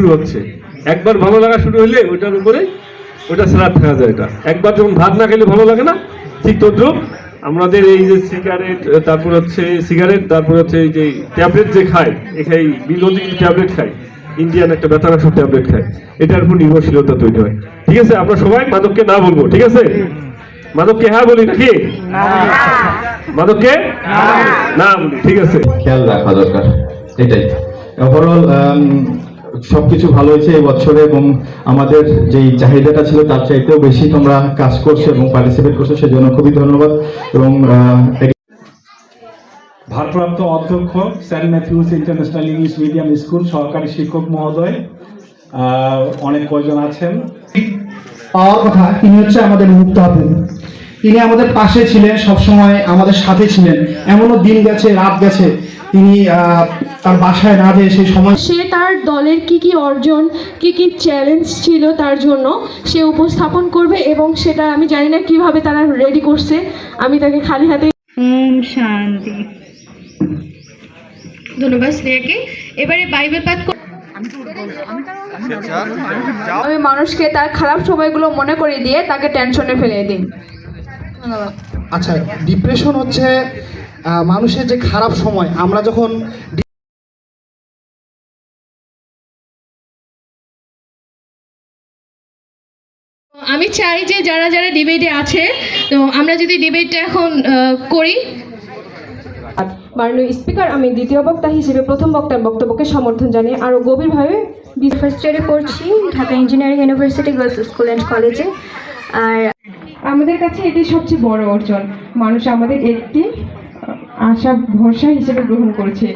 শুরু হচ্ছে। একবার ভালো লাগা শুরু হলে ওইটার উপরে ওটা ছাড়া থাকা যায় এটা। একবার যখন ভাত না খেলে ভালো লাগে না ঠিক তদ্রুপ আমাদের এই যে সিগারেট তারপর হচ্ছে সিগারেট তারপর হচ্ছে এই যে ট্যাবলেট যে খায় এখানে বিরোধী ট্যাবলেট খায় ইন্ডিয়ান একটা ব্যথানাশক ট্যাবলেট খায় এটার উপর নির্ভরশীলতা তৈরি হয়। ঠিক আছে? আমরা সবাই মাদককে না বলব ঠিক আছে? মাদককে হ্যাঁ বলি নাকি? মাদককে না বলি। ঠিক আছে? খেয়াল রাখা দরকার এটাই। ওভারঅল সবকিছু ভালো হয়েছে এই বছরে এবং আমাদের যেই চাহিদাটা ছিল তার চাইতেও বেশি তোমরা কাজ করছ এবং পার্টিসিপেট করছ সেজন্য খুবই ধন্যবাদ এবং ভারপ্রাপ্ত অধ্যক্ষ saint Matthews international English medium school সহকারী শিক্ষক মহোদয় আহ, অনেক কয়জন আছেন? পাওয়ার কথা তিনি হচ্ছে আমাদের মুক্তাবু তিনি আমাদের পাশে ছিলেন সবসময় আমাদের সাথে ছিলেন। এমনও দিন গেছে রাত গেছে। তিনি তার বাসায় না যেয়ে সেই সময় সে তার দলের কি কি অর্জন কি কি চ্যালেঞ্জ ছিল তার জন্য সে উপস্থাপন করবে এবং সেটা আমি জানি না কীভাবে তারা রেডি করছে। আমি তাকে খালি হাতে ওম শান্তি। ধন্যবাদ শ্রেয়াকে। এবারে বাইবেল পাঠ কর- আমি মানুষকে তার খারাপ সময়গুলো মনে করে দিয়ে তাকে টেনশনে ফেলে দিই। আচ্ছা ডিপ্রেশন হচ্ছে মানুষের যে খারাপ সময় আমরা যখন আমি চাই যে যারা যারা ডিবেটে আছে তো আমরা যদি ডিবেটটা এখন আহ, করি। মাননীয় স্পিকার আমি দ্বিতীয় বক্তা হিসেবে প্রথম বক্তার বক্তব্যকে সমর্থন জানিয়ে আরও গভীরভাবে ফার্স্ট ইয়ারে পড়ছি Dhaka engineering university girls school and কলেজে আর আমাদের কাছে এটি সবচেয়ে বড় অর্জন। মানুষ আমাদের একটি আশা ভরসা হিসেবে গ্রহণ করেছে।